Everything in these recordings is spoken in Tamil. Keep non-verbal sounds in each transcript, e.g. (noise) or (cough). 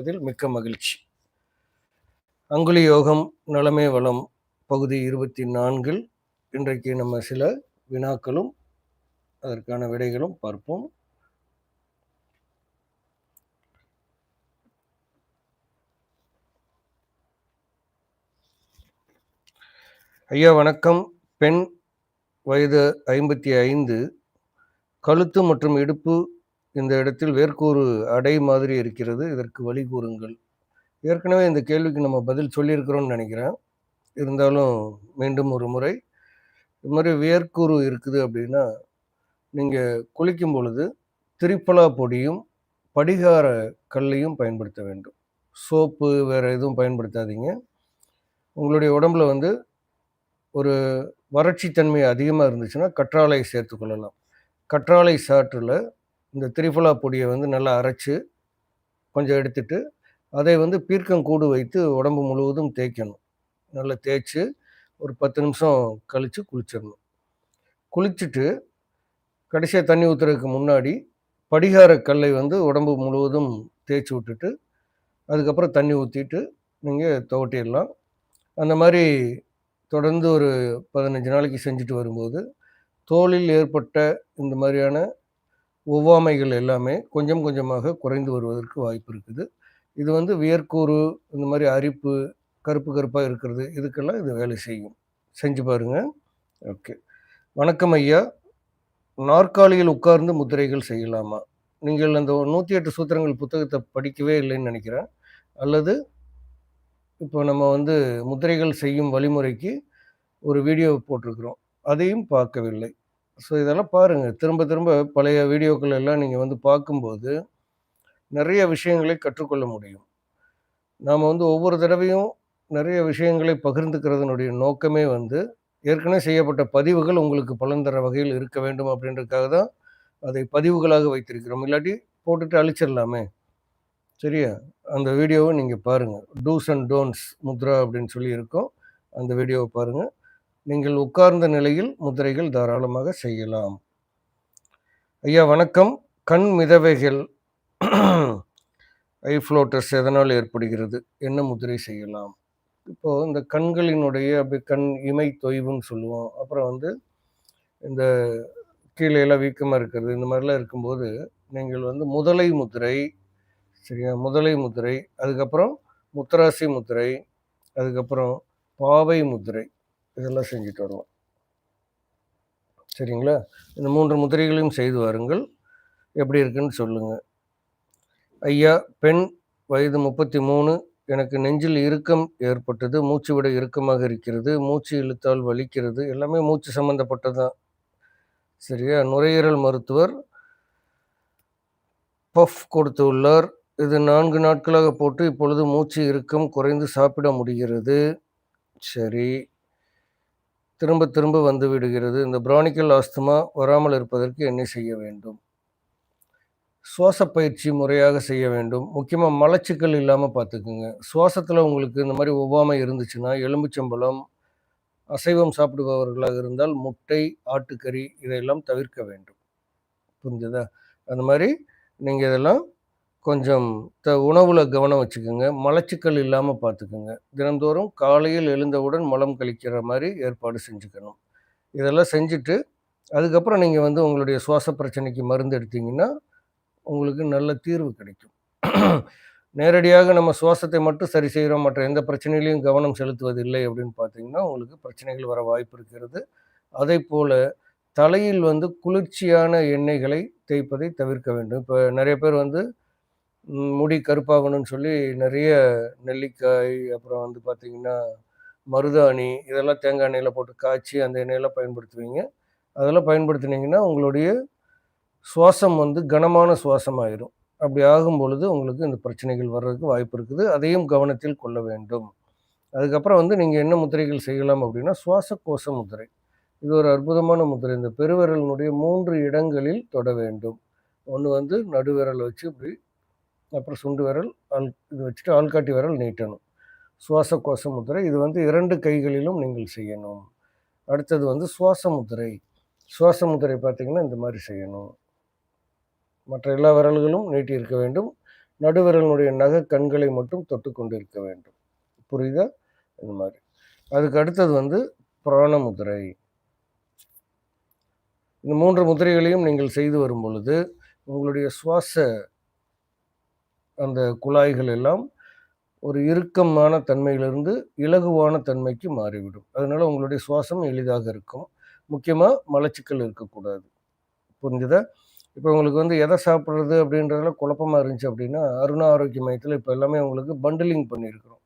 இதில் மிக்க மகிழ்ச்சி. அங்குலி யோகம் நலமே வளம் பகுதி இருபத்தி நான்கில் இன்றைக்கு நம்ம சில வினாக்களும் அதற்கான விடைகளும் பார்ப்போம். ஐயா வணக்கம். பெண் வயது ஐம்பத்தி ஐந்து கழுத்து மற்றும் இடுப்பு இந்த இடத்தில் வேர்க்கூறு அடை மாதிரி இருக்கிறது. இதற்கு வழி கூறுங்கள். ஏற்கனவே இந்த கேள்விக்கு நம்ம பதில் சொல்லியிருக்கிறோம்னு நினைக்கிறேன். இருந்தாலும் மீண்டும் ஒரு முறை. இது மாதிரி வேர்க்கூறு இருக்குது அப்படின்னா நீங்கள் குளிக்கும் பொழுது திரிப்பலா பொடியும் படிகார கல்லையும் பயன்படுத்த வேண்டும். சோப்பு வேறு எதுவும் பயன்படுத்தாதீங்க. உங்களுடைய உடம்புல வந்து ஒரு வறட்சி தன்மை அதிகமாக இருந்துச்சுன்னா கற்றாழை சேர்த்து கொள்ளலாம். கற்றாழை சாற்றில் இந்த திரிஃபலா பொடியை வந்து நல்லா அரைச்சி கொஞ்சம் எடுத்துட்டு அதை வந்து பீர்க்கங்கூடு வைத்து உடம்பு முழுவதும் தேய்க்கணும். நல்லா தேய்ச்சி ஒரு பத்து நிமிஷம் கழித்து குளிச்சிடணும். குளிச்சுட்டு கடைசியாக தண்ணி ஊற்றுறதுக்கு முன்னாடி படிகார கல்லை வந்து உடம்பு முழுவதும் தேய்ச்சி விட்டுட்டு அதுக்கப்புறம் தண்ணி ஊற்றிட்டு நீங்கள் துவட்டிடலாம். அந்த மாதிரி தொடர்ந்து ஒரு பதினஞ்சு நாளைக்கு செஞ்சுட்டு வரும்போது தோலில் ஏற்பட்ட இந்த மாதிரியான ஒவ்வாமைகள் எல்லாமே கொஞ்சம் கொஞ்சமாக குறைந்து வருவதற்கு வாய்ப்பு இருக்குது. இது வந்து வியர்க்கூறு இந்த மாதிரி அரிப்பு கருப்பு கருப்பாக இருக்கிறது இதுக்கெல்லாம் இது வேலை செய்யும். செஞ்சு பாருங்கள் ஓகே. வணக்கம் ஐயா. நாற்காலியில் உட்கார்ந்து முத்திரைகள் செய்யலாமா? நீங்கள் அந்த நூற்றி எட்டு சூத்திரங்கள் புத்தகத்தை படிக்கவே இல்லைன்னு நினைக்கிறேன். அல்லது இப்போ நம்ம வந்து முத்திரைகள் செய்யும் வழிமுறைக்கு ஒரு வீடியோ போட்டிருக்கிறோம். அதையும் பார்க்கவில்லை. ஸோ இதெல்லாம் பாருங்கள் திரும்ப திரும்ப பழைய வீடியோக்கள் எல்லாம் நீங்கள் வந்து பார்க்கும்போது நிறைய விஷயங்களை கற்றுக்கொள்ள முடியும். நாம் வந்து ஒவ்வொரு தடவையும் நிறைய விஷயங்களை பகிர்ந்துக்கிறதுனுடைய நோக்கமே வந்து ஏற்கனவே செய்யப்பட்ட பதிவுகள் உங்களுக்கு பலன் தர வகையில் இருக்க வேண்டும் அப்படின்றதுக்காக தான் அதை பதிவுகளாக வைத்திருக்கிறோம். இல்லாட்டி போட்டுட்டு அழிச்சிடலாமே. சரியா? அந்த வீடியோவை நீங்கள் பாருங்கள் டூஸ் அண்ட் டோன்ஸ் முத்ரா அப்படின்னு சொல்லி இருக்கோம். அந்த வீடியோவை பாருங்கள் நீங்கள் உட்கார்ந்த நிலையில் முதிரைகள் தாராளமாக செய்யலாம். ஐயா வணக்கம். கண் மிதவைகள் (clears throat) ஐ ஃப்ளோட்டர்ஸ் எதனால் ஏற்படுகிறது? என்ன முதிரை செய்யலாம்? இப்போது இந்த கண்களினுடைய அப்படி கண் இமை தொய்வுன்னு சொல்லுவோம். அப்புறம் வந்து இந்த கீழே எல்லாம் வீக்கமாக இருக்கிறது இந்த மாதிரிலாம் இருக்கும்போது நீங்கள் வந்து முதலை முதிரை சரியா? முதலை முதிரை அதுக்கப்புறம் முத்தராசி முதிரை அதுக்கப்புறம் பாவை முதிரை இதெல்லாம் செஞ்சுட்டு வரலாம் சரிங்களா? இந்த மூன்று முதிரைகளையும் செய்து வாருங்கள். எப்படி இருக்குன்னு சொல்லுங்கள் ஐயா பெண் வயது முப்பத்தி மூணு எனக்கு நெஞ்சில் இறுக்கம் ஏற்பட்டது மூச்சு விட இறுக்கமாக இருக்கிறது மூச்சு இழுத்தால் வலிக்கிறது எல்லாமே மூச்சு சம்மந்தப்பட்டது தான் சரியா? நுரையீரல் மருத்துவர் பஃப் கொடுத்து உள்ளார். இது நான்கு நாட்களாக போட்டு இப்பொழுது மூச்சு இறுக்கம் குறைந்து சாப்பிட முடிகிறது. சரி. திரும்ப திரும்ப வந்து விடுகிறது. இந்த புரானிக்கல் ஆஸ்துமா வராமல் இருப்பதற்கு என்ன செய்ய வேண்டும்? சுவாச பயிற்சி முறையாக செய்ய வேண்டும். முக்கியமாக மலச்சிக்கல் இல்லாமல் பார்த்துக்குங்க. சுவாசத்தில் உங்களுக்கு இந்த மாதிரி ஒவ்வாமை இருந்துச்சுன்னா எலும்புச்சம்பழம் அசைவம் சாப்பிடுபவர்களாக இருந்தால் முட்டை ஆட்டுக்கறி இதையெல்லாம் தவிர்க்க வேண்டும். புரிஞ்சுதா? அந்த மாதிரி நீங்கள் இதெல்லாம் கொஞ்சம் த உணவில் கவனம் வச்சுக்கோங்க. மலச்சிக்கல் இல்லாமல் பார்த்துக்குங்க தினந்தோறும் காலையில் எழுந்தவுடன் மலம் கழிக்கிற மாதிரி ஏற்பாடு செஞ்சுக்கணும். இதெல்லாம் செஞ்சுட்டு அதுக்கப்புறம் நீங்கள் வந்து உங்களுடைய சுவாச பிரச்சனைக்கு மருந்து எடுத்தீங்கன்னா உங்களுக்கு நல்ல தீர்வு கிடைக்கும். நேரடியாக நம்ம சுவாசத்தை மட்டும் சரி செய்கிறோம் மற்ற எந்த பிரச்சனையிலையும் கவனம் செலுத்துவதில்லை அப்படின்னு பார்த்தீங்கன்னா உங்களுக்கு பிரச்சனைகள் வர வாய்ப்பு இருக்கிறது. அதே போல் தலையில் வந்து குளிர்ச்சியான எண்ணெய்களை தேய்ப்பதை தவிர்க்க வேண்டும். இப்போ நிறைய பேர் வந்து முடி கருப்பாகணும்னு சொல்லி நிறைய நெல்லிக்காய் அப்புறம் வந்து பார்த்திங்கன்னா மருதாணி இதெல்லாம் தேங்காய் எண்ணெயில் போட்டு காய்ச்சி அந்த எண்ணெயெல்லாம் பயன்படுத்துவீங்க. அதெல்லாம் பயன்படுத்தினீங்கன்னா உங்களுடைய சுவாசம் வந்து கனமான சுவாசமாயிரும். அப்படி ஆகும் பொழுது உங்களுக்கு இந்த பிரச்சனைகள் வர்றதுக்கு வாய்ப்பு இருக்குது. அதையும் கவனத்தில் கொள்ள வேண்டும். அதுக்கப்புறம் வந்து நீங்கள் என்ன முத்திரைகள் செய்யலாம் அப்படின்னா சுவாச கோஷ முத்திரை. இது ஒரு அற்புதமான முத்திரை. இந்த பெருவிரலினுடைய மூன்று இடங்களில் தொட வேண்டும். ஒன்று வந்து நடுவிரல் வச்சு இப்படி அப்புறம் சுண்டு விரல் ஆள் இது வச்சுட்டு ஆள்காட்டி விரல் நீட்டணும். சுவாச கோச முத்திரை இது வந்து இரண்டு கைகளிலும் நீங்கள் செய்யணும். அடுத்தது வந்து சுவாச முத்திரை. சுவாச முத்திரை பார்த்திங்கன்னா இந்த மாதிரி செய்யணும். மற்ற எல்லா விரல்களும் நீட்டி இருக்க வேண்டும். நடுவிரலினுடைய நகை கண்களை மட்டும் தொட்டு கொண்டு இருக்க வேண்டும். புரியுதா? இந்த மாதிரி. அதுக்கு அடுத்தது வந்து பிராண முதிரை இந்த மூன்று முதிரைகளையும் நீங்கள் செய்து வரும் பொழுது உங்களுடைய சுவாச அந்த குழாய்கள் எல்லாம் ஒரு இறுக்கமான தன்மையிலிருந்து இலகுவான தன்மைக்கு மாறிவிடும். அதனால் உங்களுடைய சுவாசம் எளிதாக இருக்கும். முக்கியமாக மலச்சிக்கல் இருக்கக்கூடாது. புரிஞ்சுதா? இப்போ உங்களுக்கு வந்து எதை சாப்பிட்றது அப்படின்றதுல குழப்பமாக இருந்துச்சு அப்படின்னா அருணா ஆரோக்கிய மையத்தில் இப்போ எல்லாமே உங்களுக்கு பண்டிலிங் பண்ணியிருக்கிறோம்.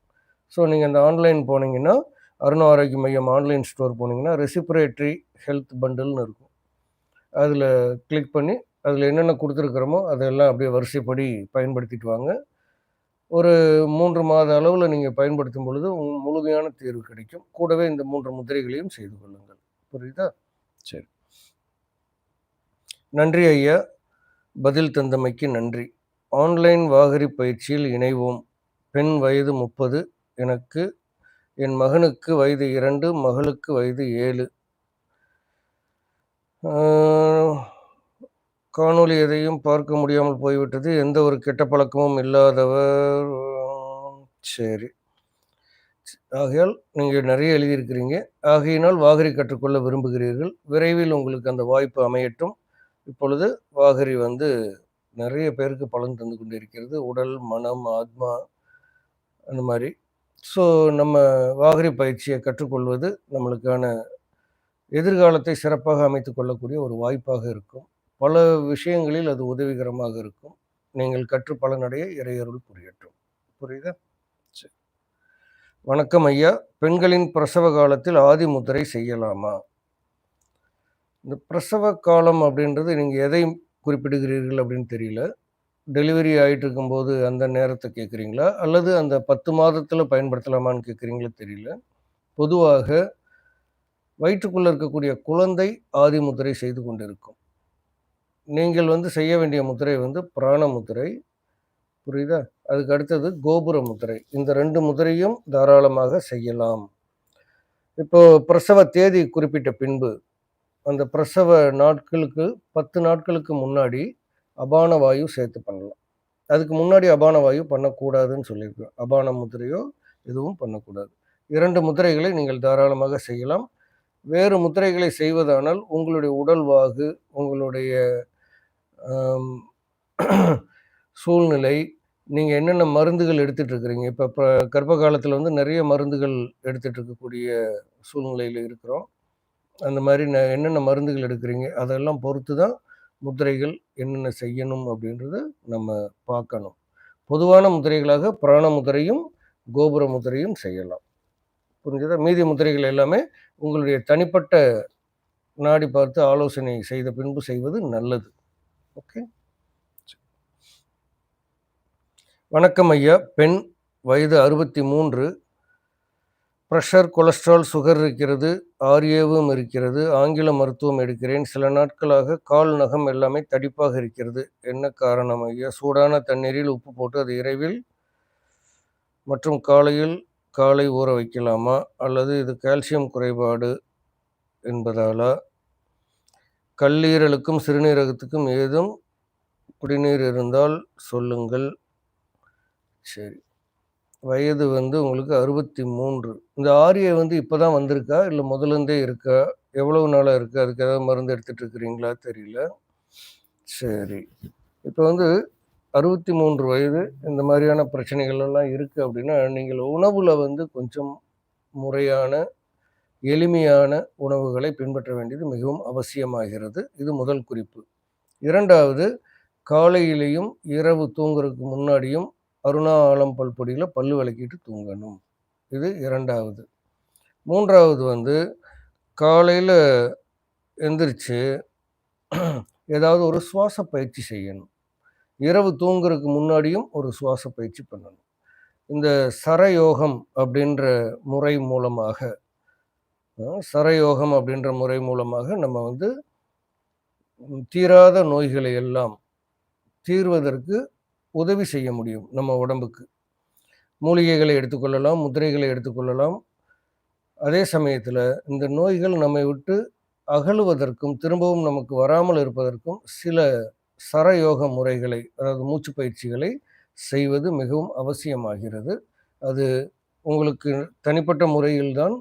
ஸோ நீங்கள் இந்த ஆன்லைன் போனீங்கன்னா அருணா ஆரோக்கிய மையம் ஆன்லைன் ஸ்டோர் போனீங்கன்னா ரெசிப்ரேட்டரி ஹெல்த் பண்டில்னு இருக்கும். அதில் கிளிக் பண்ணி அதில் என்னென்ன கொடுத்துருக்குறோமோ அதெல்லாம் அப்படியே வரிசைப்படி பயன்படுத்திட்டு வாங்க ஒரு மூன்று மாத அளவில் நீங்கள் பயன்படுத்தும் பொழுது முழுமையான தீர்வு கிடைக்கும். கூடவே இந்த மூன்று முதிரைகளையும் செய்து கொள்ளுங்கள். புரியுதா? சரி. நன்றி ஐயா. பதில் தந்தமைக்கு நன்றி. ஆன்லைன் வாகரி பயிற்சியில் இணைவோம். பெண் வயது முப்பது. எனக்கு என் மகனுக்கு வயது இரண்டு மகளுக்கு வயது ஏழு. காணொளி எதையும் பார்க்க முடியாமல் போய்விட்டது. எந்த ஒரு கெட்ட பழக்கமும் இல்லாதவர். சரி. ஆகையால் நீங்கள் நிறைய எழுதியிருக்கிறீங்க. ஆகையினால் வாகரி கற்றுக்கொள்ள விரும்புகிறீர்கள். விரைவில் உங்களுக்கு அந்த வாய்ப்பு அமையட்டும். இப்பொழுது வாகரி வந்து நிறைய பேருக்கு பலன் தந்து கொண்டிருக்கிறது. உடல் மனம் ஆத்மா அந்த மாதிரி. ஸோ நம்ம வாகரி பயிற்சியை கற்றுக்கொள்வது நம்மளுக்கான எதிர்காலத்தை சிறப்பாக அமைத்து கொள்ளக்கூடிய ஒரு வாய்ப்பாக இருக்கும். பல விஷயங்களில் அது உதவிகரமாக இருக்கும். நீங்கள் கற்று பலனடைய இறையருள் புரியட்டும். புரியுதா? சரி. வணக்கம் ஐயா. பெண்களின் பிரசவ காலத்தில் ஆதி முத்திரை செய்யலாமா? இந்த பிரசவ காலம் அப்படின்றது நீங்கள் எதை குறிப்பிடுகிறீர்கள் அப்படின்னு தெரியல. டெலிவரி ஆகிட்டு இருக்கும்போது அந்த நேரத்தை கேட்குறீங்களா? அல்லது அந்த பத்து மாதத்தில் பயன்படுத்தலாமான்னு கேட்குறீங்களா தெரியல. பொதுவாக வயிற்றுக்குள்ளே இருக்கக்கூடிய குழந்தை ஆதி முத்திரை செய்து கொண்டிருக்கும். நீங்கள் வந்து செய்ய வேண்டிய முத்திரை வந்து பிராண முத்திரை. புரியுதா? அதுக்கு அடுத்தது கோபுர முத்திரை. இந்த ரெண்டு முத்திரையும் தாராளமாக செய்யலாம். இப்போ பிரசவ தேதி குறிப்பிட்ட பின்பு அந்த பிரசவ நாட்களுக்கு பத்து நாட்களுக்கு முன்னாடி அபான வாயு சேர்த்து பண்ணலாம். அதுக்கு முன்னாடி அபான வாயு பண்ணக்கூடாதுன்னு சொல்லியிருக்கோம் அபான முத்திரையோ எதுவும் பண்ணக்கூடாது. இரண்டு முத்திரைகளை நீங்கள் தாராளமாக செய்யலாம். வேறு முத்திரைகளை செய்வதானால் உங்களுடைய உடல்வாகு உங்களுடைய (clears throat) சூழ்நிலை நீங்கள் என்னென்ன மருந்துகள் எடுத்துகிட்டு இருக்கிறீங்க இப்போ இப்போ கர்ப்ப காலத்தில் வந்து நிறைய மருந்துகள் எடுத்துகிட்டு இருக்கக்கூடிய சூழ்நிலையில் இருக்கிறோம். அந்த மாதிரி ந என்னென்ன மருந்துகள் எடுக்கிறீங்க? அதெல்லாம் பொறுத்து தான் முத்திரைகள் என்னென்ன செய்யணும் அப்படின்றத நம்ம பார்க்கணும். பொதுவான முத்திரைகளாக பிராண முத்திரையும் கோபுர முத்திரையும் செய்யலாம். புரிஞ்சதா? மீதி முத்திரைகள் எல்லாமே உங்களுடைய தனிப்பட்ட நாடி பார்த்து ஆலோசனை செய்த பின்பு செய்வது நல்லது. ஓகே வணக்கம் ஐயா. பெண் வயது அறுபத்தி மூன்று ப்ரெஷர் கொலஸ்ட்ரால் சுகர் இருக்கிறது ஆரியவும் இருக்கிறது ஆங்கில மருத்துவம் எடுக்கிறேன். சில நாட்களாக கால் நகம் எல்லாமே தடிப்பாக இருக்கிறது. என்ன காரணம் ஐயா? சூடான தண்ணீரில் உப்பு போட்டு அது இரவில் மற்றும் காலையில் காலை ஊற வைக்கலாமா? அல்லது இது கால்சியம் குறைபாடு என்பதாலா? கல்லீரலுக்கும் சிறுநீரகத்துக்கும் ஏதும் குடிநீர் இருந்தால் சொல்லுங்கள். சரி. வயது வந்து உங்களுக்கு அறுபத்தி மூன்று இந்த ஆரியை வந்து இப்போ தான் வந்திருக்கா? இல்லை முதலேருந்தே இருக்கா? எவ்வளவு நாளாக இருக்குது அதுக்கு ஏதாவது மருந்து எடுத்துகிட்டு இருக்கிறீங்களா? தெரியல. சரி. இப்போ வந்து அறுபத்தி மூன்று வயது இந்த மாதிரியான பிரச்சனைகள் எல்லாம் இருக்குது அப்படின்னா நீங்கள் உணவில் வந்து கொஞ்சம் முறையான எளிமையான உணவுகளை பின்பற்ற வேண்டியது மிகவும் அவசியமாகிறது. இது முதல் குறிப்பு. இரண்டாவது காலையிலையும் இரவு தூங்குறதுக்கு முன்னாடியும் அருணா பல்பொடியில் பல் பல்லு விளக்கிட்டு தூங்கணும். இது இரண்டாவது. மூன்றாவது வந்து காலையில் எந்திரிச்சு ஏதாவது ஒரு சுவாச பயிற்சி செய்யணும். இரவு தூங்குறதுக்கு முன்னாடியும் ஒரு சுவாச பயிற்சி பண்ணணும். இந்த சரயோகம் அப்படின்ற முறை மூலமாக சரயோகம் அப்படின்ற முறை மூலமாக நம்ம வந்து தீராத நோய்களை எல்லாம் தீர்வதற்கு உதவி செய்ய முடியும் நம்ம உடம்புக்கு. மூலிகைகளை எடுத்துக்கொள்ளலாம் முதிரைகளை எடுத்துக்கொள்ளலாம். அதே சமயத்தில் இந்த நோய்கள் நம்மை விட்டு அகலுவதற்கும் திரும்பவும் நமக்கு வராமல் இருப்பதற்கும் சில சரயோக முறைகளை அதாவது மூச்சு பயிற்சிகளை செய்வது மிகவும் அவசியமாகிறது. அது உங்களுக்கு தனிப்பட்ட முறையில்தான்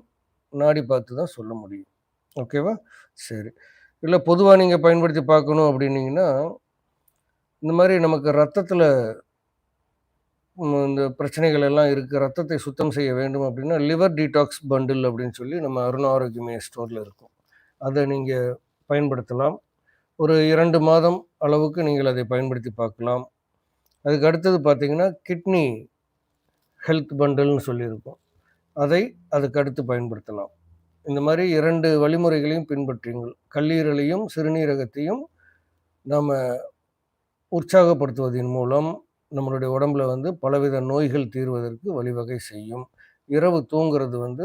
நாடி பார்த்து தான் சொல்ல முடியும். ஓகேவா சரி. இல்லை பொதுவாக நீங்கள் பயன்படுத்தி பார்க்கணும் அப்படின்னீங்கன்னா இந்த மாதிரி நமக்கு ரத்தத்தில் இந்த பிரச்சனைகள் எல்லாம் இருக்குது ரத்தத்தை சுத்தம் செய்ய வேண்டும் அப்படின்னா லிவர் டீடாக்ஸ் பண்டில் அப்படின்னு சொல்லி நம்ம அருண் ஆரோக்கியமே ஸ்டோரில் இருக்கும். அதை நீங்கள் பயன்படுத்தலாம். ஒரு இரண்டு மாதம் அளவுக்கு நீங்கள் அதை பயன்படுத்தி பார்க்கலாம். அதுக்கு அடுத்தது பார்த்தீங்கன்னா கிட்னி ஹெல்த் பண்டில்னு சொல்லியிருக்கோம். அதை அதுக்கு அடுத்து பயன்படுத்தலாம். இந்த மாதிரி இரண்டு வழிமுறைகளையும் பின்பற்றுங்கள். கல்லீரலையும் சிறுநீரகத்தையும் நாம் உற்சாகப்படுத்துவதன் மூலம் நம்மளுடைய உடம்புல வந்து பலவித நோய்கள் தீர்வதற்கு வழிவகை செய்யும். இரவு தூங்குறது வந்து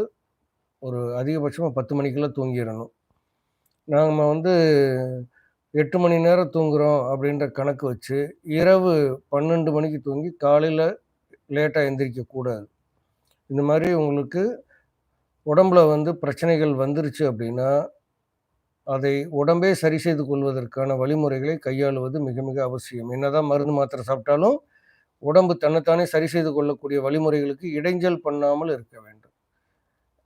ஒரு அதிகபட்சமாக பத்து மணிக்கெல்லாம் தூங்கிடணும். நாம் வந்து எட்டு மணி நேரம் தூங்குகிறோம் அப்படின்ற கணக்கு வச்சு இரவு பன்னெண்டு மணிக்கு தூங்கி காலையில் லேட்டாக எந்திரிக்கக்கூடாது. இந்த மாதிரி உங்களுக்கு உடம்புல வந்து பிரச்சனைகள் வந்துருச்சு அப்படின்னா அதை உடம்பே சரி செய்து கொள்வதற்கான வழிமுறைகளை கையாளுவது மிக மிக அவசியம். என்னதான் மருந்து மாத்திரை சாப்பிட்டாலும் உடம்பு தன்னைத்தானே சரி செய்து கொள்ளக்கூடிய வழிமுறைகளுக்கு இடைஞ்சல் பண்ணாமல் இருக்க வேண்டும்.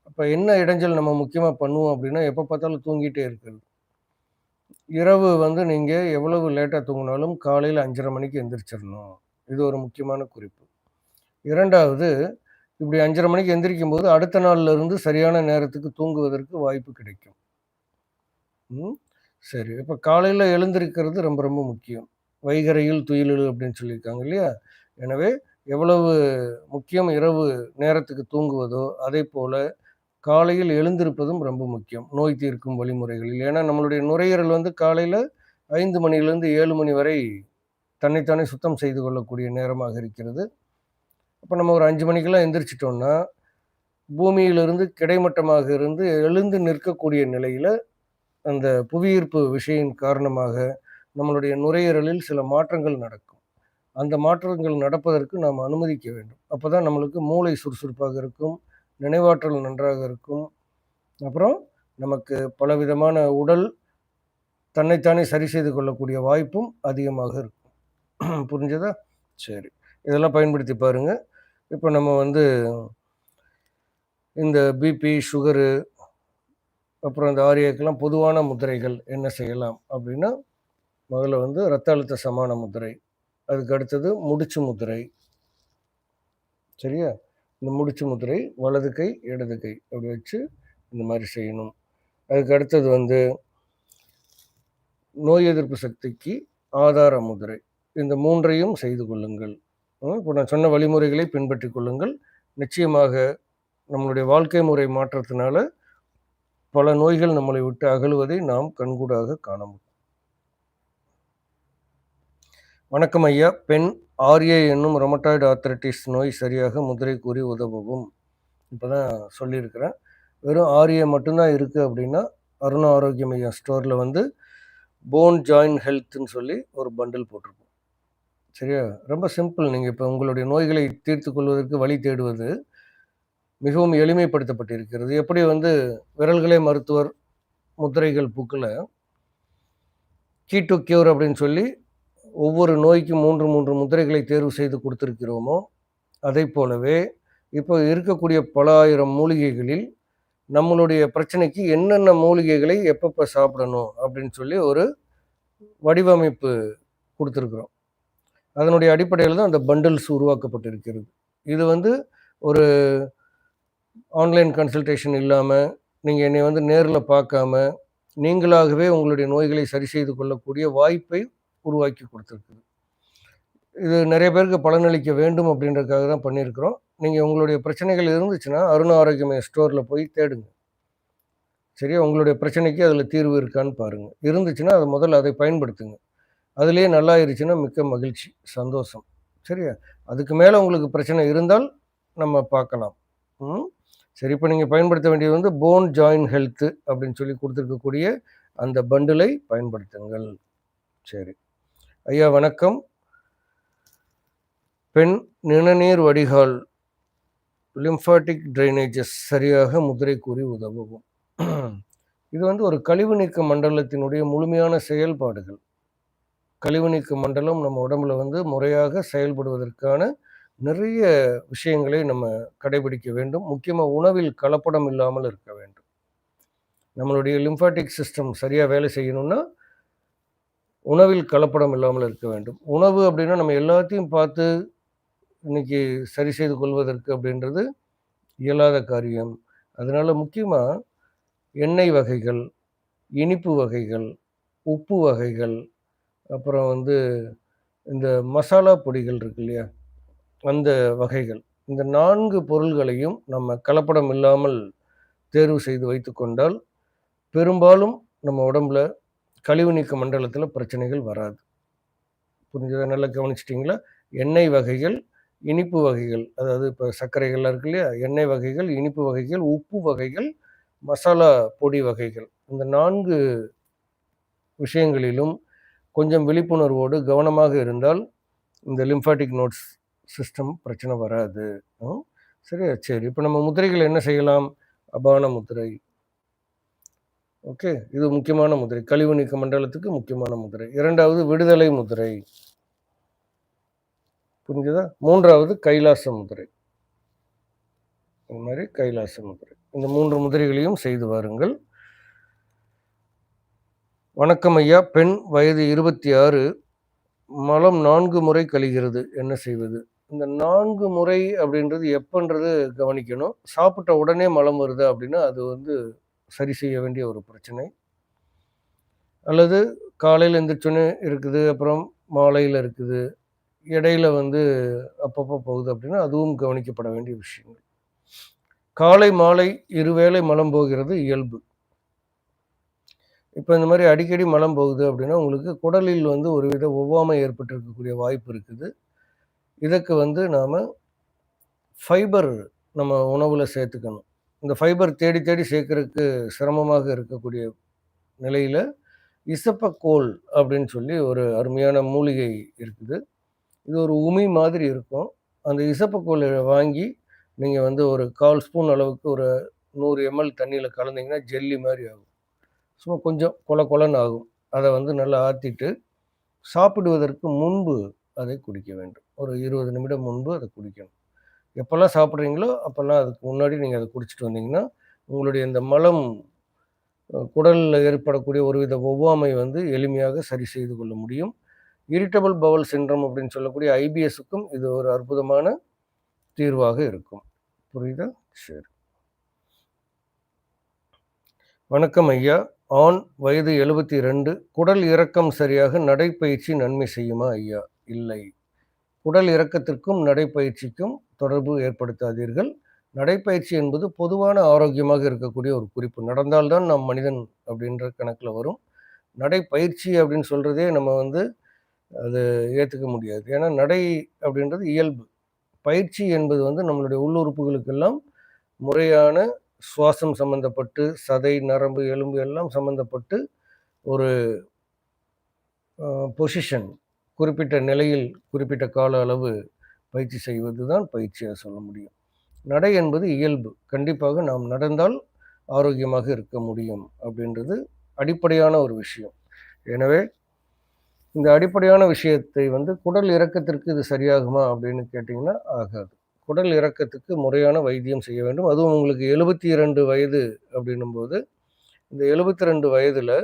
அப்போ என்ன இடைஞ்சல் நம்ம முக்கியமாக பண்ணுவோம் அப்படின்னா எப்போ பார்த்தாலும் தூங்கிட்டே இருக்கிறது. இரவு வந்து நீங்கள் எவ்வளவு லேட்டாக தூங்கினாலும் காலையில் அஞ்சரை மணிக்கு எந்திரிச்சிடணும் இது ஒரு முக்கியமான குறிப்பு. இரண்டாவது இப்படி அஞ்சரை மணிக்கு எந்திரிக்கும் போது அடுத்த நாள்ல இருந்து சரியான நேரத்துக்கு தூங்குவதற்கு வாய்ப்பு கிடைக்கும். ம்? சரி. இப்போ காலையில் எழுந்திருக்கிறது ரொம்ப ரொம்ப முக்கியம். வைகரையில் துயிலு அப்படின்னு சொல்லியிருக்காங்க இல்லையா? எனவே எவ்வளவு முக்கியம் இரவு நேரத்துக்கு தூங்குவதோ அதே போல் காலையில் எழுந்திருப்பதும் ரொம்ப முக்கியம். நோய் தீர்க்கும் வழிமுறைகளில். ஏன்னா நம்மளுடைய நுரையீரல் வந்து காலையில் ஐந்து மணிலேருந்து ஏழு மணி வரை தன்னைத்தானே சுத்தம் செய்து கொள்ளக்கூடிய நேரமாக இருக்கிறது. அப்போ நம்ம ஒரு அஞ்சு மணிக்கெல்லாம் எந்திரிச்சிட்டோம்னா பூமியிலிருந்து கிடைமட்டமாக இருந்து எழுந்து நிற்கக்கூடிய நிலையில் அந்த புவியீர்ப்பு விஷயின் காரணமாக நம்மளுடைய நுரையீரலில் சில மாற்றங்கள் நடக்கும். அந்த மாற்றங்கள் நடப்பதற்கு நாம் அனுமதிக்க வேண்டும். அப்போ தான் நம்மளுக்கு மூளை சுறுசுறுப்பாக இருக்கும் நினைவாற்றல் நன்றாக இருக்கும். அப்புறம் நமக்கு பலவிதமான உடல் தன்னைத்தானே சரி செய்து கொள்ளக்கூடிய வாய்ப்பும் அதிகமாக இருக்கும். புரிஞ்சதா? சரி. இதெல்லாம் பயன்படுத்தி பாருங்கள் இப்போ நம்ம வந்து இந்த பிபி சுகரு அப்புறம் இந்த ஆரியாக்கெல்லாம் பொதுவான முத்திரைகள் என்ன செய்யலாம் அப்படின்னா முதல்ல வந்து ரத்த அழுத்த சமான முத்திரை அதுக்கு அடுத்தது முடிச்சு முத்திரை. சரியா? இந்த முடிச்சு முத்திரை வலது கை இடது கை அப்படி வச்சு இந்த மாதிரி செய்யணும். அதுக்கு அடுத்தது வந்து நோய் எதிர்ப்பு சக்திக்கு ஆதார முதிரை இந்த மூன்றையும் செய்து கொள்ளுங்கள். இப்போ நான் சொன்ன வழிமுறைகளை பின்பற்றி கொள்ளுங்கள். நிச்சயமாக நம்மளுடைய வாழ்க்கை முறை மாற்றத்தினால பல நோய்கள் நம்மளை விட்டு அகலுவதை நாம் கண்கூடாக காண முடியும். வணக்கம் ஐயா. பெண் ஆர்ஏ என்னும் ரொமட்டாய்டு ஆர்த்தரைட்டிஸ் நோய் சரியாக முதிரை கூறி உதவவும். இப்போ தான் சொல்லியிருக்கிறேன். வெறும் ஆர்ஏ மட்டும்தான் இருக்குது அப்படின்னா அருணா ஆரோக்கியம் ஐயா ஸ்டோரில் வந்து போன் ஜாயின் ஹெல்த்னு சொல்லி ஒரு பண்டில் போட்டிருப்போம் சரியா? ரொம்ப சிம்பிள். நீங்கள் இப்போ உங்களுடைய நோய்களை தீர்த்து கொள்வதற்கு வழி தேடுவது மிகவும் எளிமைப்படுத்தப்பட்டிருக்கிறது. எப்படி வந்து விரல்களே மருத்துவர் முத்திரைகள் பூக்கில் கீ டு கியூர் அப்படின்னு சொல்லி ஒவ்வொரு நோய்க்கும் மூன்று மூன்று முத்திரைகளை தேர்வு செய்து கொடுத்துருக்கிறோமோ அதை போலவே இப்போ இருக்கக்கூடிய பல ஆயிரம் மூலிகைகளில் நம்மளுடைய பிரச்சனைக்கு என்னென்ன மூலிகைகளை எப்பப்போ சாப்பிடணும் அப்படின்னு சொல்லி ஒரு வடிவமைப்பு கொடுத்துருக்குறோம். அதனுடைய அடிப்படையில் தான் அந்த பண்டில்ஸ் உருவாக்கப்பட்டிருக்கிறது. இது வந்து ஒரு ஆன்லைன் கன்சல்டேஷன் இல்லாமல் நீங்கள் என்னை வந்து நேரில் பார்க்காம நீங்களாகவே உங்களுடைய நோய்களை சரி செய்து கொள்ளக்கூடிய வாய்ப்பை உருவாக்கி கொடுத்துருக்குது. இது நிறைய பேருக்கு பலனளிக்க வேண்டும் அப்படின்றதுக்காக தான் பண்ணியிருக்கிறோம். நீங்கள் உங்களுடைய பிரச்சனைகள் இருந்துச்சுன்னா அருண ஆரோக்கியமய ஸ்டோரில் போய் தேடுங்க. சரியா? உங்களுடைய பிரச்சனைக்கு அதில் தீர்வு இருக்கான்னு பாருங்கள் இருந்துச்சுன்னா அதை முதல்ல அதை பயன்படுத்துங்க. அதுலேயே நல்லா இருந்துச்சுன்னா மிக்க மகிழ்ச்சி சந்தோஷம். சரியா? அதுக்கு மேலே உங்களுக்கு பிரச்சனை இருந்தால் நம்ம பார்க்கலாம். ம்? சரி இப்போ நீங்கள் பயன்படுத்த வேண்டியது வந்து போன் ஜாயின் ஹெல்த்து அப்படின்னு சொல்லி கொடுத்துருக்கக்கூடிய அந்த பண்டிலை பயன்படுத்துங்கள். சரி. ஐயா வணக்கம். பெண் நிணநீர் வடிகால் லிம்ஃபாட்டிக் ட்ரைனேஜஸ் சரியாக முதிரை கூறி உதவும் இது வந்து ஒரு கழிவு நீக்க மண்டலத்தினுடைய முழுமையான செயல்பாடுகள். கழிவு நீக்க மண்டலம் நம்ம உடம்புல வந்து முறையாக செயல்படுவதற்கான நிறைய விஷயங்களை நம்ம கடைபிடிக்க வேண்டும். முக்கியமாக உணவில் கலப்படம் இல்லாமல் இருக்க வேண்டும். நம்மளுடைய லிம்ஃபாட்டிக் சிஸ்டம் சரியாக வேலை செய்யணும்னா உணவில் கலப்படம் இல்லாமல் இருக்க வேண்டும். உணவு அப்படின்னா நம்ம எல்லாத்தையும் பார்த்து இன்னைக்கு சரி செய்து கொள்வதற்கு அப்படின்றது இயலாத காரியம். அதனால் முக்கியமாக எண்ணெய் வகைகள் இனிப்பு வகைகள் உப்பு வகைகள் அப்புறம் வந்து இந்த மசாலா பொடிகள் இருக்கு இல்லையா? அந்த வகைகள். இந்த நான்கு பொருள்களையும் நம்ம கலப்படம் இல்லாமல் தேர்வு செய்து வைத்து கொண்டால் பெரும்பாலும் நம்ம உடம்புல கழிவு நீக்க மண்டலத்தில் பிரச்சனைகள் வராது. புரிஞ்சதை? நல்லா கவனிச்சிட்டிங்களா? எண்ணெய் வகைகள் இனிப்பு வகைகள் அதாவது இப்போ சர்க்கரைகள்லாம் இருக்கு இல்லையா? எண்ணெய் வகைகள் இனிப்பு வகைகள் உப்பு வகைகள் மசாலா பொடி வகைகள். இந்த நான்கு விஷயங்களிலும் கொஞ்சம் விழிப்புணர்வோடு கவனமாக இருந்தால் இந்த லிம்ஃபாட்டிக் நோட்ஸ் சிஸ்டம் பிரச்சனை வராது. சரியா சரி இப்போ நம்ம முதிரைகள் என்ன செய்யலாம்? அபான முதிரை ஓகே. இது முக்கியமான முதிரை கழிவு நீக்க மண்டலத்துக்கு முக்கியமான முதிரை இரண்டாவது விடுதலை முதிரை புரிஞ்சுதா? மூன்றாவது கைலாச முதிரை இந்த மாதிரி கைலாச முதிரை இந்த மூன்று முதிரைகளையும் செய்து வாருங்கள். வணக்கம் ஐயா. பெண் வயது இருபத்தி ஆறு மலம் நான்கு முறை கழிகிறது. என்ன செய்வது? இந்த நான்கு முறை அப்படின்றது எப்பன்றது கவனிக்கணும். சாப்பிட்ட உடனே மலம் வருது அப்படின்னா அது வந்து சரி செய்ய வேண்டிய ஒரு பிரச்சனை. அல்லது காலையில் எந்திரிச்சோன்னு இருக்குது. அப்புறம் மாலையில் இருக்குது. இடையில வந்து அப்பப்போ போகுது அப்படின்னா அதுவும் கவனிக்கப்பட வேண்டிய விஷயங்கள். காலை மாலை இருவேளை மலம் போகிறது இயல்பு. இப்போ இந்த மாதிரி அடிக்கடி மலம் போகுது அப்படின்னா உங்களுக்கு குடலில் வந்து ஒரு வித ஒவ்வாமை ஏற்பட்டிருக்கக்கூடிய வாய்ப்பு இருக்குது. இதுக்கு வந்து நாம் ஃபைபர் நம்ம உணவில் சேர்த்துக்கணும். இந்த ஃபைபர் தேடி தேடி சேர்க்கறதுக்கு சிரமமாக இருக்கக்கூடிய நிலையில் இசப்பக்கோல் அப்படின்னு சொல்லி ஒரு அருமையான மூலிகை இருக்குது. இது ஒரு உமி மாதிரி இருக்கும். அந்த இசப்பக்கோலை வாங்கி நீங்கள் வந்து ஒரு கால் ஸ்பூன் அளவுக்கு ஒரு நூறு எம்எல் தண்ணியில் கலந்தீங்கன்னா ஜெல்லி மாதிரி ஆகும். சும்மா கொஞ்சம் கொல கொலன்னு ஆகும். அதை வந்து நல்லா ஆற்றிட்டு சாப்பிடுவதற்கு முன்பு அதை குடிக்க வேண்டும். ஒரு இருபது நிமிடம் முன்பு அதை குடிக்கணும். எப்போல்லாம் சாப்பிட்றீங்களோ அப்போல்லாம் அதுக்கு முன்னாடி நீங்கள் அதை குடிச்சிட்டு வந்தீங்கன்னா உங்களுடைய இந்த மலம் குடலில் ஏற்படக்கூடிய ஒரு வித ஒவ்வாமை வந்து எளிமையாக சரி செய்து கொள்ள முடியும். இரிட்டபிள் பவல் சின்ரம் அப்படின்னு சொல்லக்கூடிய ஐபிஎஸுக்கும் இது ஒரு அற்புதமான தீர்வாக இருக்கும். புரியுதா? சரி. வணக்கம் ஐயா. ஆண் வயது எழுபத்தி ரெண்டு குடல் இறக்கம் சரியாக நடைப்பயிற்சி நன்மை செய்யுமா ஐயா? இல்லை. குடல் இறக்கத்திற்கும் நடைப்பயிற்சிக்கும் தொடர்பு ஏற்படுத்தாதீர்கள். நடைப்பயிற்சி என்பது பொதுவான ஆரோக்கியமாக இருக்கக்கூடிய ஒரு குறிப்பு. நடந்தால்தான் நம் மனிதன் அப்படின்ற கணக்கில் வரும். நடைப்பயிற்சி அப்படின்னு சொல்கிறதே நம்ம வந்து அது ஏற்றுக்க முடியாது. ஏன்னா நடை அப்படின்றது இயல்பு. பயிற்சி என்பது வந்து நம்மளுடைய உள்ளுறுப்புகளுக்கெல்லாம் முறையான சுவாசம் சம்மந்தப்பட்டு சதை நரம்பு எலும்பு எல்லாம் சம்மந்தப்பட்டு ஒரு பொசிஷன் குறிப்பிட்ட நிலையில் குறிப்பிட்ட கால அளவு பயிற்சி செய்வது தான் பயிற்சியாக சொல்ல முடியும். நடை என்பது இயல்பு. கண்டிப்பாக நாம் நடந்தால் ஆரோக்கியமாக இருக்க முடியும் அப்படின்றது அடிப்படையான ஒரு விஷயம். எனவே இந்த அடிப்படையான விஷயத்தை வந்து குடல் இறக்கத்திற்கு இது சரியாகுமா அப்படின்னு கேட்டிங்கன்னா ஆகாது. குடல் இறக்கத்துக்கு முறையான வைத்தியம் செய்ய வேண்டும். அதுவும் உங்களுக்கு எழுபத்தி இரண்டு வயது அப்படின்னும்போது இந்த எழுபத்தி ரெண்டு வயதில்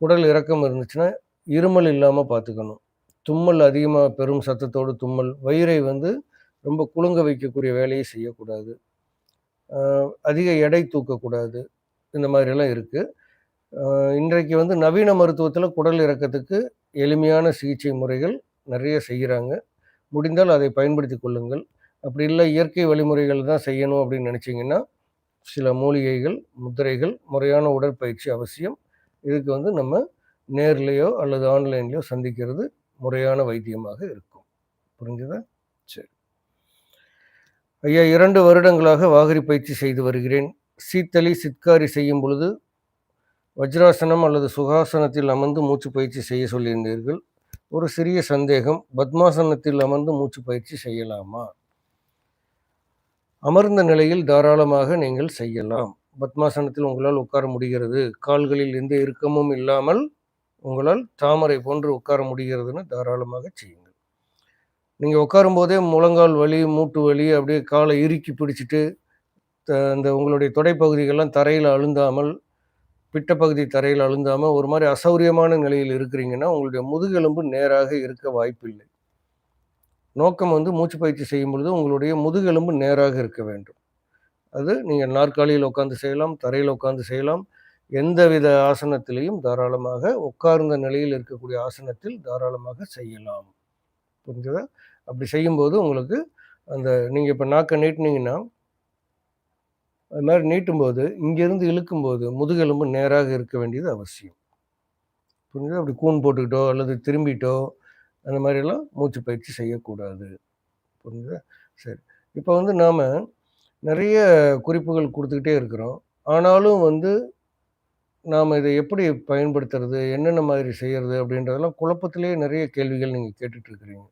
குடல் இறக்கம் இருந்துச்சுன்னா இருமல் இல்லாமல் பார்த்துக்கணும் தும்மல் அதிகமாக பெரும் சத்தத்தோடு தும்மல். வயிறை வந்து ரொம்ப குலுங்க வைக்கக்கூடிய வேலையை செய்யக்கூடாது. அதிக எடை தூக்கக்கூடாது. இந்த மாதிரிலாம் இருக்குது இன்றைக்கு வந்து நவீன மருத்துவத்தில் குடல் இறக்கத்துக்கு எளிமையான சிகிச்சை முறைகள் நிறைய செய்கிறாங்க முடிந்தால் அதை பயன்படுத்தி கொள்ளுங்கள். அப்படி இல்லை இயற்கை வழிமுறைகள் தான் செய்யணும் அப்படின்னு நினச்சிங்கன்னா சில மூலிகைகள் முத்திரைகள் முறையான உடற்பயிற்சி அவசியம். இதுக்கு வந்து நம்ம நேர்லேயோ அல்லது ஆன்லைன்லேயோ சந்திக்கிறது முறையான வைத்தியமாக இருக்கும். புரிஞ்சுதா? சரி. ஐயா இரண்டு வருடங்களாக வாகரி பயிற்சி செய்து வருகிறேன். சீத்தலி சித்காரி செய்யும் பொழுது வஜ்ராசனம் அல்லது சுகாசனத்தில் அமர்ந்து மூச்சு பயிற்சி செய்ய சொல்லியிருந்தீர்கள். ஒரு சிறிய சந்தேகம் பத்மாசனத்தில் அமர்ந்து மூச்சு பயிற்சி செய்யலாமா? அமர்ந்த நிலையில் தாராளமாக நீங்கள் செய்யலாம். பத்மாசனத்தில் உங்களால் உட்கார முடிகிறது. கால்களில் எந்த இறுக்கமும் இல்லாமல் உங்களால் தாமரை போன்று உட்கார முடிகிறதுன்னு தாராளமாக செய்யுங்கள். நீங்கள் உட்காரும்போதே முழங்கால் வலி மூட்டு வலி அப்படியே காலை இறுக்கி பிடிச்சிட்டு அந்த உங்களுடைய தொடைப்பகுதிகள்லாம் தரையில் அழுந்தாமல் பிட்டப்பகுதி தரையில் அழுந்தாமல் ஒரு மாதிரி அசௌரியமான நிலையில் இருக்கிறீங்கன்னா உங்களுடைய முதுகெலும்பு நேராக இருக்க வாய்ப்பில்லை. நோக்கம் வந்து மூச்சு பயிற்சி செய்யும் பொழுது உங்களுடைய முதுகெலும்பு நேராக இருக்க வேண்டும். அது நீங்கள் நாற்காலியில் உட்காந்து செய்யலாம் தரையில் உட்காந்து செய்யலாம். எந்தவித ஆசனத்திலையும் தாராளமாக உட்கார்ந்த நிலையில் இருக்கக்கூடிய ஆசனத்தில் தாராளமாக செய்யலாம். புரிஞ்சதா? அப்படி செய்யும்போது உங்களுக்கு அந்த நீங்கள் இப்போ நாக்கை நீட்டினீங்கன்னா அது மாதிரி நீட்டும்போது இங்கேருந்து இழுக்கும்போது முதுகெலும்பு நேராக இருக்க வேண்டியது அவசியம். புரிஞ்சதா? அப்படி கூன் போட்டுக்கிட்டோ அல்லது திரும்பிட்டோ அந்த மாதிரிலாம் மூச்சு பயிற்சி செய்யக்கூடாது. புரிஞ்சுதா? சரி. இப்போ வந்து நாம் நிறைய குறிப்புகள் கொடுத்துக்கிட்டே இருக்கிறோம். ஆனாலும் வந்து நாம் இதை எப்படி பயன்படுத்துறது என்னென்ன மாதிரி செய்கிறது அப்படின்றதெல்லாம் குழப்பத்திலேயே நிறைய கேள்விகள் நீங்கள் கேட்டுட்ருக்குறீங்க.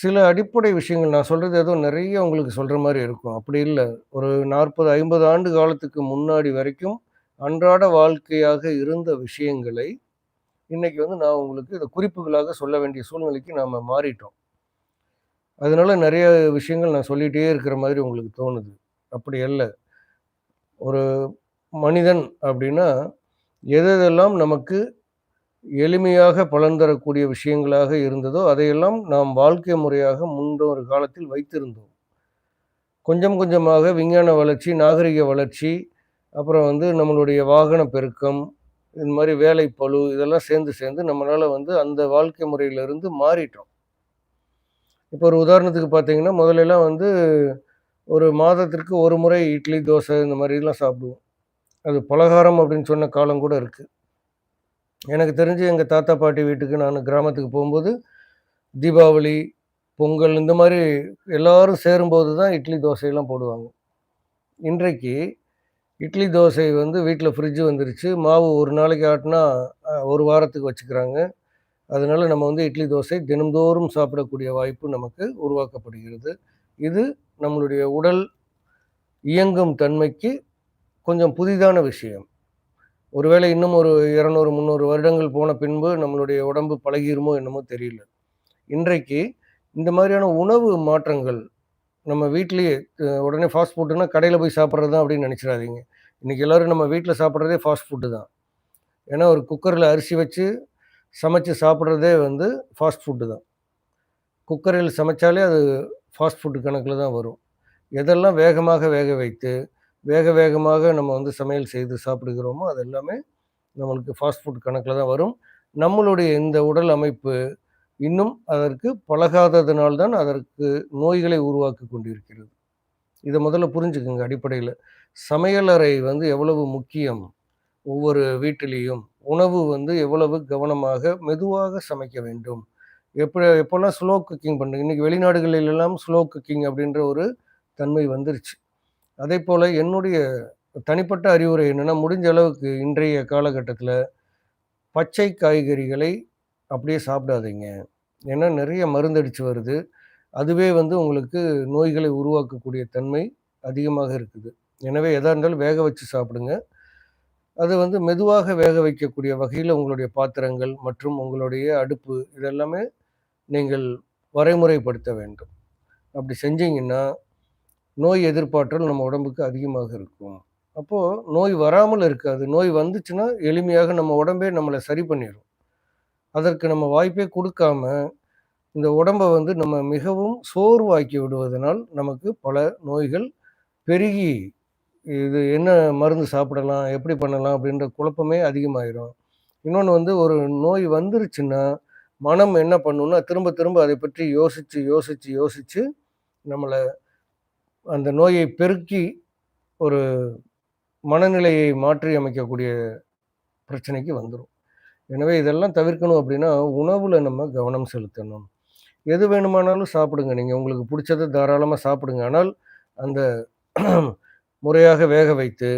சில அடிப்படை விஷயங்கள் நான் சொல்கிறது ஏதோ நிறைய உங்களுக்கு சொல்கிற மாதிரி இருக்கும். அப்படி இல்லை. ஒரு நாற்பது ஐம்பது ஆண்டு காலத்துக்கு முன்னாடி வரைக்கும் அன்றாட வாழ்க்கையாக இருந்த விஷயங்களை இன்னைக்கு வந்து நான் உங்களுக்கு இதை குறிப்புகளாக சொல்ல வேண்டிய சூழ்நிலைக்கு நாம் மாறிட்டோம். அதனால நிறைய விஷயங்கள் நான் சொல்லிகிட்டே இருக்கிற மாதிரி உங்களுக்கு தோணுது. அப்படி அல்ல. ஒரு மனிதன் அப்படின்னா எதெல்லாம் நமக்கு எளிமையாக பலன் தரக்கூடிய விஷயங்களாக இருந்ததோ அதையெல்லாம் நாம் வாழ்க்கை முறையாக முன்னொரு காலத்தில் வைத்திருந்தோம். கொஞ்சம் கொஞ்சமாக விஞ்ஞான வளர்ச்சி நாகரிக வளர்ச்சி அப்புறம் வந்து நம்மளுடைய வாகன பெருக்கம் இந்த மாதிரி வேலை பழு இதெல்லாம் சேர்ந்து சேர்ந்து நம்மளால் வந்து அந்த வாழ்க்கை முறையிலிருந்து மாறிட்டோம். இப்போ ஒரு உதாரணத்துக்கு பார்த்தீங்கன்னா முதலெல்லாம் வந்து ஒரு மாதத்திற்கு ஒரு முறை இட்லி தோசை இந்த மாதிரிலாம் சாப்பிடுவோம். அது பலகாரம் அப்படின்னு சொன்ன காலம் கூட இருக்குது எனக்கு தெரிஞ்சு எங்கள் தாத்தா பாட்டி வீட்டுக்கு நான் கிராமத்துக்கு போகும்போது தீபாவளி பொங்கல் இந்த மாதிரி எல்லோரும் சேரும்போது தான் இட்லி தோசையெல்லாம் போடுவாங்க. இன்றைக்கு இட்லி தோசை வந்து வீட்டில் ஃப்ரிட்ஜு வந்துருச்சு. மாவு ஒரு நாளைக்கு ஆட்டினா ஒரு வாரத்துக்கு வச்சுக்கிறாங்க. அதனால் நம்ம வந்து இட்லி தோசை தினம்தோறும் சாப்பிடக்கூடிய வாய்ப்பு நமக்கு உருவாக்கப்படுகிறது. இது நம்மளுடைய உடல் இயங்கும் தன்மைக்கு கொஞ்சம் புதிதான விஷயம். ஒருவேளை இன்னும் ஒரு இரநூறு முந்நூறு வருடங்கள் போன பின்பு நம்மளுடைய உடம்பு பழகிருமோ என்னமோ தெரியல. இன்றைக்கு இந்த மாதிரியான உணவு மாற்றங்கள் நம்ம வீட்லேயே உடனே ஃபாஸ்ட் ஃபுட்டுனா கடையில் போய் சாப்பிட்றது தான் அப்படின்னு நினச்சிடாதீங்க. இன்றைக்கி எல்லோரும் நம்ம வீட்டில் சாப்பிட்றதே ஃபாஸ்ட் ஃபுட்டு தான். ஏன்னா ஒரு குக்கரில் அரிசி வச்சு சமைச்சு சாப்பிட்றதே வந்து ஃபாஸ்ட் ஃபுட்டு தான். குக்கரில் சமைச்சாலே அது ஃபாஸ்ட் ஃபுட்டு கணக்கில் தான் வரும். எதெல்லாம் வேகமாக வேக வைத்து வேக வேகமாக நம்ம வந்து சமையல் செய்து சாப்பிடுகிறோமோ அது எல்லாமே நம்மளுக்கு ஃபாஸ்ட் ஃபுட் கணக்கில் தான் வரும். நம்மளுடைய இந்த உடல் அமைப்பு இன்னும் அதற்கு பழகாததுனால்தான் அதற்கு நோய்களை உருவாக்கி கொண்டிருக்கிறது. இதை முதல்ல புரிஞ்சுக்கோங்க அடிப்படையில். சமையலறை வந்து எவ்வளவு முக்கியம்? ஒவ்வொரு வீட்டிலையும் உணவு வந்து எவ்வளவு கவனமாக மெதுவாக சமைக்க வேண்டும்? எப்போ எப்போல்லாம் ஸ்லோ குக்கிங் பண்ணுங்க இன்றைக்கி வெளிநாடுகளிலெல்லாம் ஸ்லோ குக்கிங் அப்படின்ற ஒரு தன்மை வந்துருச்சு. அதே போல் என்னுடைய தனிப்பட்ட அறிவுரை என்னென்னா முடிஞ்ச அளவுக்கு இன்றைய காலகட்டத்தில் பச்சை காய்கறிகளை அப்படியே சாப்பிடாதீங்க. ஏன்னா நிறைய மருந்தடிச்சு வருது. அதுவே வந்து உங்களுக்கு நோய்களை உருவாக்கக்கூடிய தன்மை அதிகமாக இருக்குது. எனவே எதாக இருந்தாலும் வேக வச்சு சாப்பிடுங்க. அது வந்து மெதுவாக வேக வைக்கக்கூடிய வகையில் உங்களுடைய பாத்திரங்கள் மற்றும் உங்களுடைய அடுப்பு இதெல்லாமே நீங்கள் வரைமுறைப்படுத்த வேண்டும். அப்படி செஞ்சீங்கன்னா நோய் எதிர்ப்பாற்றல் நம்ம உடம்புக்கு அதிகமாக இருக்கும். அப்போது நோய் வராமல் இருக்காது. நோய் வந்துச்சுன்னா எளிமையாக நம்ம உடம்பே நம்மளை சரி பண்ணிடும் அதற்கு நம்ம வாய்ப்பே கொடுக்காம இந்த உடம்பை வந்து நம்ம மிகவும் சோர்வாக்கி விடுவதனால் நமக்கு பல நோய்கள் பெருகி இது என்ன மருந்து சாப்பிடலாம் எப்படி பண்ணலாம் அப்படின்ற குழப்பமே அதிகமாயிரும். இன்னொன்று வந்து ஒரு நோய் வந்துருச்சுன்னா மனம் என்ன பண்ணுன்னா திரும்ப திரும்ப அதை பற்றி யோசித்து யோசித்து யோசித்து நம்மளை அந்த நோயை பெருக்கி ஒரு மனநிலையை மாற்றி அமைக்கக்கூடிய பிரச்சனைக்கு வந்துடும் எனவே இதெல்லாம் தவிர்க்கணும் அப்படின்னா உணவில் நம்ம கவனம் செலுத்தணும். எது வேணுமானாலும் சாப்பிடுங்க. நீங்கள் உங்களுக்கு பிடிச்சதை தாராளமாக சாப்பிடுங்க. ஆனால் அந்த (clears throat) முறையாக வேக வைத்து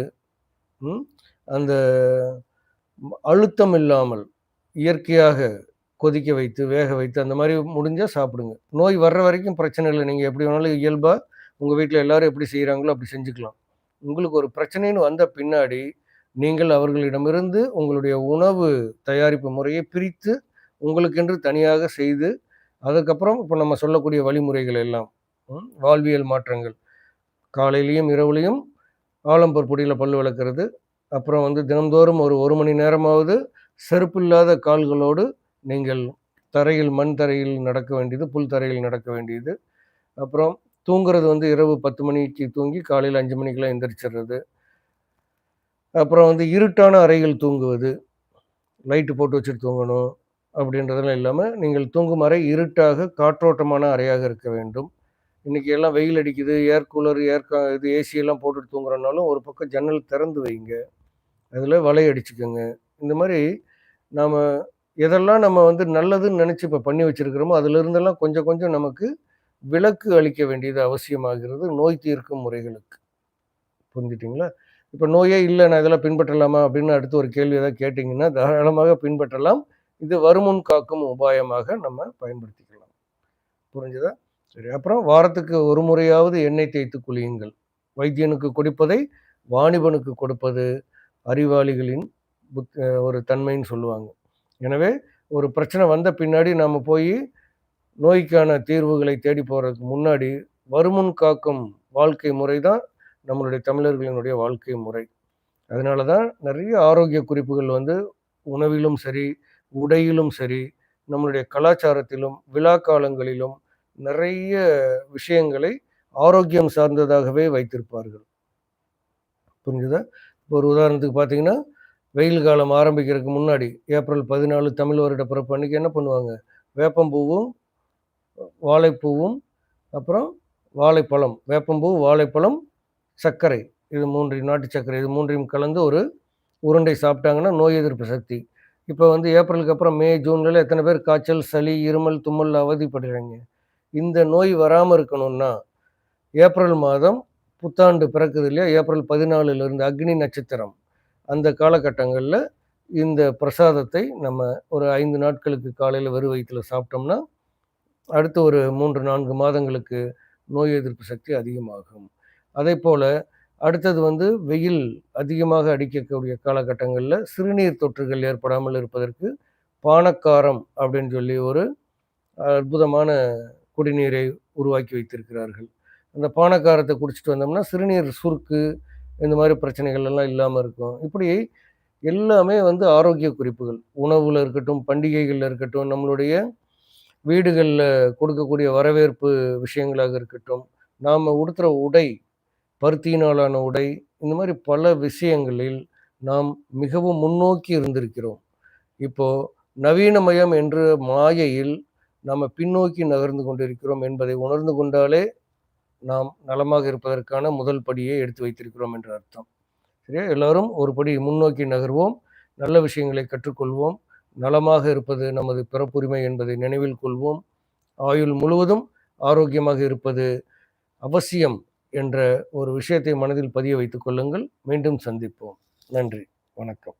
அந்த அழுத்தம் இல்லாமல் இயற்கையாக கொதிக்க வைத்து வேக வைத்து அந்த மாதிரி முடிஞ்சால் சாப்பிடுங்க. நோய் வர்ற வரைக்கும் பிரச்சனை இல்லை. நீங்கள் எப்படி வேணாலும் இயல்பாக உங்கள் வீட்டில் எல்லோரும் எப்படி செய்கிறாங்களோ அப்படி செஞ்சுக்கலாம். உங்களுக்கு ஒரு பிரச்சனைன்னு வந்த பின்னாடி நீங்கள் அவர்களிடமிருந்து உங்களுடைய உணவு தயாரிப்பு முறையை பிரித்து உங்களுக்கென்று தனியாக செய்து அதுக்கப்புறம் இப்போ நம்ம சொல்லக்கூடிய வழிமுறைகள் எல்லாம் வாழ்வியல் மாற்றங்கள். காலையிலையும் இரவுலையும் ஆலம்பூர் பொடியில் பல் விளக்குறது அப்புறம் வந்து தினந்தோறும் ஒரு ஒரு மணி நேரமாவது செருப்பு இல்லாத கால்களோடு நீங்கள் தரையில் மண் தரையில் நடக்க வேண்டியது புல் தரையில் நடக்க வேண்டியது. அப்புறம் தூங்குறது வந்து இரவு பத்து மணிக்கு தூங்கி காலையில் அஞ்சு மணிக்கெலாம் எந்திரிச்சிடுறது அப்புறம் வந்து இருட்டான அறைகள் தூங்குவது லைட்டு போட்டு வச்சுட்டு தூங்கணும் அப்படின்றதெல்லாம் இல்லாமல் நீங்கள் தூங்கும் அறை இருட்டாக காற்றோட்டமான அறையாக இருக்க வேண்டும். இன்றைக்கி எல்லாம் வெயில் அடிக்குது ஏர் கூலர் ஏர் கா இது ஏசி எல்லாம் போட்டுட்டு தூங்குறனாலும் ஒரு பக்கம் ஜன்னல் திறந்து வைங்க. அதில் வலை அடிச்சுக்கோங்க. இந்த மாதிரி நாம் எதெல்லாம் நம்ம வந்து நல்லதுன்னு நினச்சி இப்போ பண்ணி வச்சுருக்கிறோமோ அதிலிருந்தெல்லாம் கொஞ்சம் கொஞ்சம் நமக்கு விலக்கு அளிக்க வேண்டியது அவசியமாகிறது நோய் தீர்க்கும் முறைகளுக்கு. புரிஞ்சிட்டிங்களா? இப்போ நோயே இல்லை நான் இதெல்லாம் பின்பற்றலாமா அப்படின்னு அடுத்து ஒரு கேள்வி ஏதாவது கேட்டிங்கன்னா தாராளமாக பின்பற்றலாம். இது வருமுன் காக்கும் உபாயமாக நம்ம பயன்படுத்திக்கலாம். புரிஞ்சுதா? சரி அப்புறம் வாரத்துக்கு ஒரு முறையாவது எண்ணெய் தேய்த்து குளியுங்கள். வைத்தியனுக்கு கொடுப்பதை வாணிபனுக்கு கொடுப்பது அறிவாளிகளின் புத் ஒரு தன்மைன்னு சொல்லுவாங்க. எனவே ஒரு பிரச்சனை வந்த பின்னாடி நாம் போய் நோய்க்கான தீர்வுகளை தேடி போகிறதுக்கு முன்னாடி வருமுன் காக்கும் வாழ்க்கை முறை தான் நம்மளுடைய தமிழர்களினுடைய வாழ்க்கை முறை. அதனால தான் நிறைய ஆரோக்கிய குறிப்புகள் வந்து உணவிலும் சரி உடையிலும் சரி நம்மளுடைய கலாச்சாரத்திலும் விழா காலங்களிலும் நிறைய விஷயங்களை ஆரோக்கியம் சார்ந்ததாகவே வைத்திருப்பார்கள். புரிஞ்சுதா? ஒரு உதாரணத்துக்கு பார்த்தீங்கன்னா வெயில் காலம் ஆரம்பிக்கிறதுக்கு முன்னாடி ஏப்ரல் பதினாலு தமிழ் வருட பிறப்பு அன்றைக்கி என்ன பண்ணுவாங்க? வேப்பம்பூவும் வாழைப்பூவும் அப்புறம் வாழைப்பழம். வேப்பம்பூ வாழைப்பழம் சர்க்கரை இது மூன்றையும் நாட்டு சர்க்கரை இது மூன்றையும் கலந்து ஒரு உருண்டை சாப்பிட்டாங்கன்னா நோய் எதிர்ப்பு சக்தி. இப்போ வந்து ஏப்ரலுக்கு அப்புறம் மே ஜூன்ல எத்தனை பேர் காய்ச்சல் சளி இருமல் தும்மல் அவதிப்படுறாங்க. இந்த நோய் வராமல் இருக்கணும்னா ஏப்ரல் மாதம் புத்தாண்டு பிறக்குது இல்லையா? ஏப்ரல் பதினாலுலேருந்து அக்னி நட்சத்திரம். அந்த காலகட்டங்களில் இந்த பிரசாதத்தை நம்ம ஒரு ஐந்து நாட்களுக்கு காலையில் வெறு வயிற்றில் சாப்பிட்டோம்னா அடுத்த ஒரு மூன்று நான்கு மாதங்களுக்கு நோய் எதிர்ப்பு சக்தி அதிகமாகும். அதே போல் அடுத்தது வந்து வெயில் அதிகமாக அடிக்கக்கூடிய காலகட்டங்களில் சிறுநீர் தொற்றுகள் ஏற்படாமல் இருப்பதற்கு பானக்காரம் அப்படின்னு சொல்லி ஒரு அற்புதமான குடிநீரை உருவாக்கி வைத்திருக்கிறார்கள். அந்த பானக்காரத்தை குடிச்சிட்டு வந்தோம்னா சிறுநீர் சுருக்கு இந்த மாதிரி பிரச்சனைகள் எல்லாம் இல்லாமல் இருக்கும். இப்படி எல்லாமே வந்து ஆரோக்கிய குறிப்புகள். உணவில் இருக்கட்டும் பண்டிகைகளில் இருக்கட்டும் நம்மளுடைய வீடுகளில் கொடுக்கக்கூடிய வரவேற்பு விஷயங்களாக இருக்கட்டும் நாம் உடுத்துகிற உடை பருத்தியினாலான உடை இந்த மாதிரி பல விஷயங்களில் நாம் மிகவும் முன்னோக்கி இருந்திருக்கிறோம். இப்போது நவீனமயம் என்ற மாயையில் நாம் பின்னோக்கி நகர்ந்து கொண்டிருக்கிறோம் என்பதை உணர்ந்து கொண்டாலே நாம் நலமாக இருப்பதற்கான முதல் படியை எடுத்து வைத்திருக்கிறோம் என்ற அர்த்தம். சரியா? எல்லாரும் ஒரு படி முன்னோக்கி நகர்வோம் நல்ல விஷயங்களை கற்றுக்கொள்வோம் நலமாக இருப்பது நமது பிறப்புரிமை என்பதை நினைவில் கொள்வோம். ஆயுள் முழுவதும் ஆரோக்கியமாக இருப்பது அவசியம். என்ற ஒரு விஷயத்தை மனதில் பதிய வைத்துக் கொள்ளுங்கள். மீண்டும் சந்திப்போம். நன்றி. வணக்கம்.